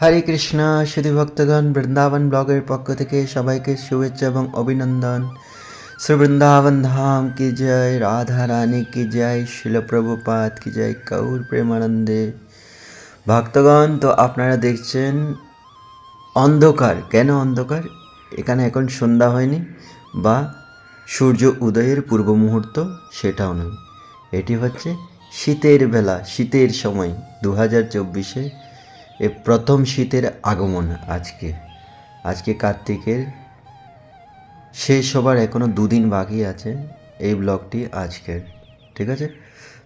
হরে কৃষ্ণ শুধু ভক্তগণ বৃন্দাবন ব্লগের পক্ষ থেকে সবাইকে শুভেচ্ছা এবং অভিনন্দন। শ্রী বৃন্দাবন ধাম, কি জয়! রাধা রানী, কি জয়! শিল প্রভুপাত কি জয়! কৌর প্রেমানন্দে। ভক্তগণ, তো আপনারা দেখছেন অন্ধকার। কেন অন্ধকার? এখানে এখন সন্ধ্যা হয়নি বা সূর্য উদয়ের পূর্ব মুহূর্ত সেটাও নয়। এটি হচ্ছে শীতের বেলা, শীতের সময় দু হাজার চব্বিশে এ প্রথম শীতের আগমন আজকে। আজকে কার্তিকের শেষ হবার এখনও দুদিন বাকি আছে এই ব্লগটি আজকের, ঠিক আছে?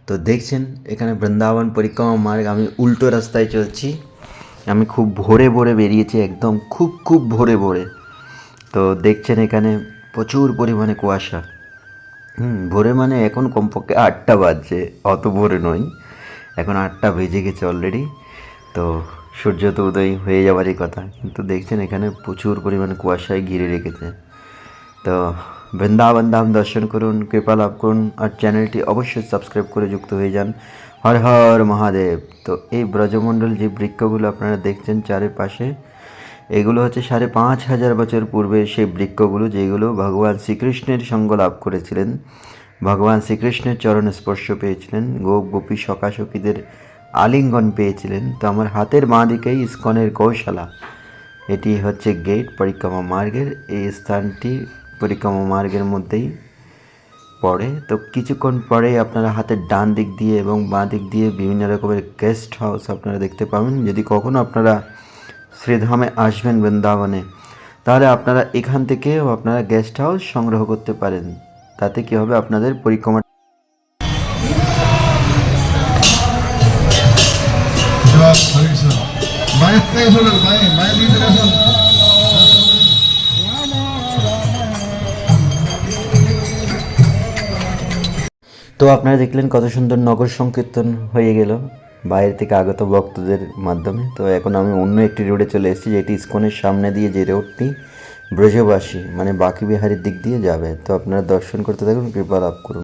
তো দেখছেন, এখানে বৃন্দাবন পরিক্রমা মার্গ, আমি উল্টো রাস্তায় চলছি। আমি খুব ভোরে ভোরে বেরিয়েছি, একদম খুব খুব ভোরে ভোরে। তো দেখছেন এখানে প্রচুর পরিমাণে কুয়াশা। হুম, ভোরে মানে এখন কমপক্ষে আটটা বাজছে, অত ভোরে নয়। এখন আটটা বেজে গেছে অলরেডি তো সূর্য তো উদয় হয়ে যাওয়ারই কথা। কিন্তু দেখছেন এখানে প্রচুর পরিমাণে কুয়াশায় ঘিরে রেখেছে। তো বৃন্দাবন ধাম দর্শন করুন, কৃপা লাভ করুন, আর চ্যানেলটি অবশ্যই সাবস্ক্রাইব করে যুক্ত হয়ে যান। হর হর মহাদেব। তো এই ব্রজমণ্ডল যে বৃক্ষগুলো আপনারা দেখছেন চারিপাশে, এগুলো হচ্ছে সাড়ে পাঁচ হাজার বছর পূর্বে সেই বৃক্ষগুলো যেগুলো ভগবান শ্রীকৃষ্ণের সঙ্গ লাভ করেছিলেন। ভগবান শ্রীকৃষ্ণের চরণ স্পর্শ পেয়েছিলেন। গোপ গোপী সকাসখীদের আলিঙ্গন পেয়েছিলেন। তো আমার হাতের বাঁ দিকেই ইস্কনের কৌশলা। এটি হচ্ছে গেট পরিক্রমা মার্গের। এই স্থানটি পরিক্রমা মার্গের মধ্যেই পড়ে। তো কিছুক্ষণ পরে আপনারা হাতের ডান দিক দিয়ে এবং বাঁ দিক দিয়ে বিভিন্ন রকমের গেস্ট হাউস আপনারা দেখতে পাবেন। যদি কখনো আপনারা শ্রীধামে আসবেন বৃন্দাবনে, তাহলে আপনারা এখান থেকেও আপনারা গেস্ট হাউস সংগ্রহ করতে পারেন। তাতে কী হবে? আপনাদের পরিক্রমা মায়ের মায়ের মায়ের তো আপনারা দেখলেন কত সুন্দর নগর সংকীর্তন হয়ে গেল। বাইরে থেকে আগত ভক্তদের মাধ্যমে। তো এখন আমি অন্য একটি রোডে চলে এসেছি, যেটি ইস্কনের সামনে দিয়ে যে রোডটি ব্রজবাসী মানে বাকি বিহারের দিক দিয়ে যাবে। তো আপনারা দর্শন করতে থাকুন, কৃপা লাভ করুন।